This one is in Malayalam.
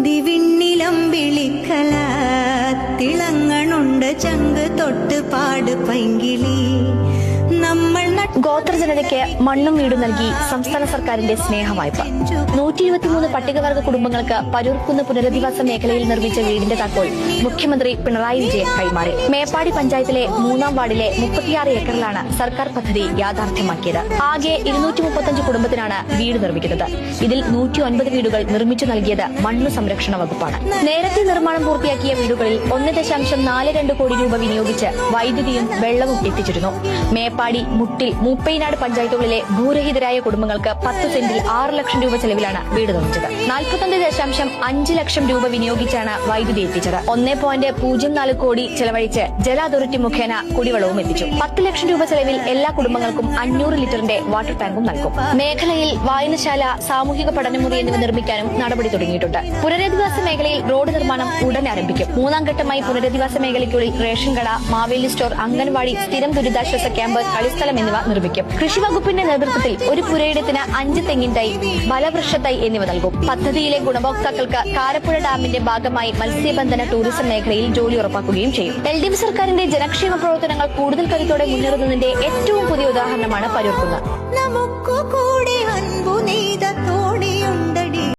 അന്തിവിണ്ണിലം വിളിക്കല തിളങ്ങണുണ്ട് ചങ്ക് തൊട്ട് പാട് പൈങ്കിളി. ഗോത്രജനതയ്ക്ക് മണ്ണും വീടും നൽകി സംസ്ഥാന സർക്കാരിന്റെ സ്നേഹ വായ്പ നൂറ്റി ഇരുപത്തിമൂന്ന് പട്ടികവർഗ കുടുംബങ്ങൾക്ക് പരൂർക്കുന്ന് പുനരധിവാസ മേഖലയിൽ നിർമ്മിച്ച വീടിന്റെ താക്കോൽ മുഖ്യമന്ത്രി പിണറായി വിജയൻ കൈമാറി. മേപ്പാടി പഞ്ചായത്തിലെ മൂന്നാം വാർഡിലെ മുപ്പത്തിയാറ് ഏക്കറിലാണ് സർക്കാർ പദ്ധതി യാഥാർത്ഥ്യമാക്കിയത്. ആകെ ഇരുന്നൂറ്റി മുപ്പത്തഞ്ച് കുടുംബത്തിനാണ് വീട് നിർമ്മിക്കുന്നത്. ഇതിൽ നൂറ്റി ഒൻപത് വീടുകൾ നിർമ്മിച്ചു നൽകിയത് മണ്ണ് സംരക്ഷണ വകുപ്പാണ്. നേരത്തെ നിർമ്മാണം പൂർത്തിയാക്കിയ വീടുകളിൽ ഒന്ന് ദശാംശം നാല് രണ്ട് കോടി രൂപ വിനിയോഗിച്ച് വൈദ്യുതിയും വെള്ളവും എത്തിച്ചിരുന്നു. മേപ്പാടി മുട്ടിൽ മൂപ്പൈനാട് പഞ്ചായത്തുകളിലെ ഭൂരഹിതരായ കുടുംബങ്ങൾക്ക് പത്ത് സെന്റിൽ ആറ് ലക്ഷം രൂപ ചെലവിലാണ് വീട് നിർമ്മിച്ചത്. നാൽപ്പത്തൊന്ന് ദശാംശം അഞ്ച് ലക്ഷം രൂപ വിനിയോഗിച്ചാണ് വൈദ്യുതി എത്തിച്ചത്. ഒന്നേ പോയിന്റ് പൂജ്യം നാല് കോടി ചെലവഴിച്ച് ജല അതോറിറ്റി മുഖേന കുടിവെള്ളവും എത്തിച്ചു. പത്ത് ലക്ഷം രൂപ ചെലവിൽ എല്ലാ കുടുംബങ്ങൾക്കും അഞ്ഞൂറ് ലിറ്ററിന്റെ വാട്ടർ ടാങ്കും നൽകും. മേഖലയിൽ വായനശാല സാമൂഹിക പഠനമുറി എന്നിവ നിർമ്മിക്കാനും നടപടി തുടങ്ങിയിട്ടുണ്ട്. പുനരധിവാസ മേഖലയിൽ റോഡ് നിർമ്മാണം ഉടൻ ആരംഭിക്കും. മൂന്നാം ഘട്ടമായി പുനരധിവാസ മേഖലയ്ക്കുള്ളിൽ റേഷൻ കട മാവേലി സ്റ്റോർ അംഗൻവാടി സ്ഥിരം ദുരിതാശ്വാസ ക്യാമ്പ് കളിസ്ഥലം എന്നിവ നിർമ്മിക്കും. കൃഷി വകുപ്പിന്റെ നേതൃത്വത്തിൽ ഒരു പുരയിടത്തിന് അഞ്ച് തെങ്ങിൻ തൈ ഫലവൃക്ഷ തൈ എന്നിവ നൽകും. പദ്ധതിയിലെ ഗുണഭോക്താക്കൾക്ക് കാരപ്പുഴ ഡാമിന്റെ ഭാഗമായി മത്സ്യബന്ധന ടൂറിസം മേഖലയിൽ ജോലി ഉറപ്പാക്കുകയും ചെയ്യും. എൽ ഡി എഫ് സർക്കാരിന്റെ ജനക്ഷേമ പ്രവർത്തനങ്ങൾ കൂടുതൽ കരുത്തോടെ മുന്നേറുന്നതിന്റെ ഏറ്റവും പുതിയ ഉദാഹരണമാണ് പരൂർക്കുന്നത്